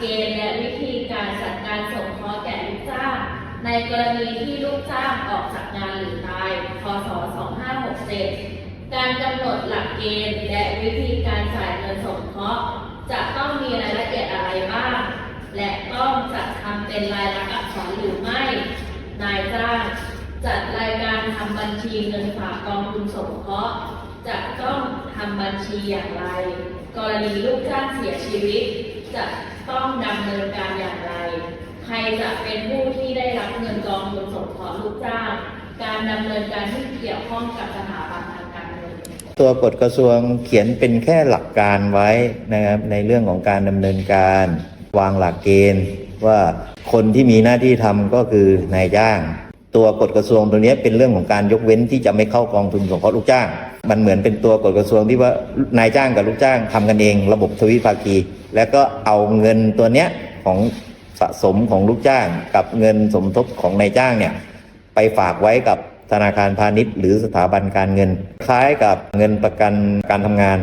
เกณฑ์และวิธีการจัดการสงเคราะห์แก่ลูกจ้างในกรณีที่ลูกจ้างออกจากงานหรือตาย พศ 2567 การกำหนดหลักเกณฑ์และวิธีการจ่ายเงินสงเคราะห์จะต้องมีรายละเอียดอะไรบ้าง และต้องจัดทำเป็นรายลักษณ์อักษรหรือไม่ นายจ้างจัดราย ทำบัญชีเงินฝากกองทุนสงเคราะห์จะต้องทำบัญชีอย่างไร กรณีลูกจ้างเสียชีวิต จะต้องดำเนินการอย่างไร ใครจะเป็นผู้ที่ได้รับเงินกองทุนสงเคราะห์ลูกจ้าง การดำเนินการที่เกี่ยวข้องกับสถาบันทางการเงิน ตัวกฎกระทรวงเขียนเป็นแค่หลักการไว้นะครับในเรื่องของการดำเนินการวางหลักเกณฑ์ว่าคนที่มีหน้าที่ทำก็คือนายจ้าง ตัวกฎกระทรวงตัวนี้เป็นเรื่องของการยกเว้นที่จะไม่เข้ากองทุนสงเคราะห์ลูกจ้าง มันเหมือนเป็นตัวกฎกระทรวงที่ว่านายจ้างกับลูกจ้างทำกันเอง ระบบทวิภาคี แล้วก็เอาเงินตัวเนี้ยของสะสมของลูกจ้าง กับเงินสมทบของนายจ้างเนี่ยไปฝากไว้กับธนาคารพาณิชย์ หรือสถาบันการเงิน คล้ายกับเงินประกันการทำงาน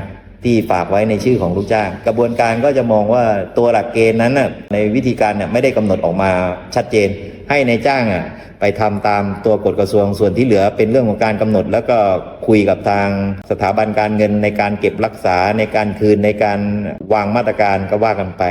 ที่ฝากไว้ในชื่อของลูกจ้าง กระบวนการก็จะมองว่าตัวหลักเกณฑ์นั้นน่ะในวิธีการเนี่ยไม่ได้กำหนดออกมาชัดเจน ให้ในจ้างอะไปทำตามตัวกฎกระทรวงส่วนที่เหลือเป็นเรื่องของการกำหนด แล้วก็คุยกับทางสถาบันการเงินในการเก็บรักษาในการคืนในการวางมาตรการก็ว่ากันไป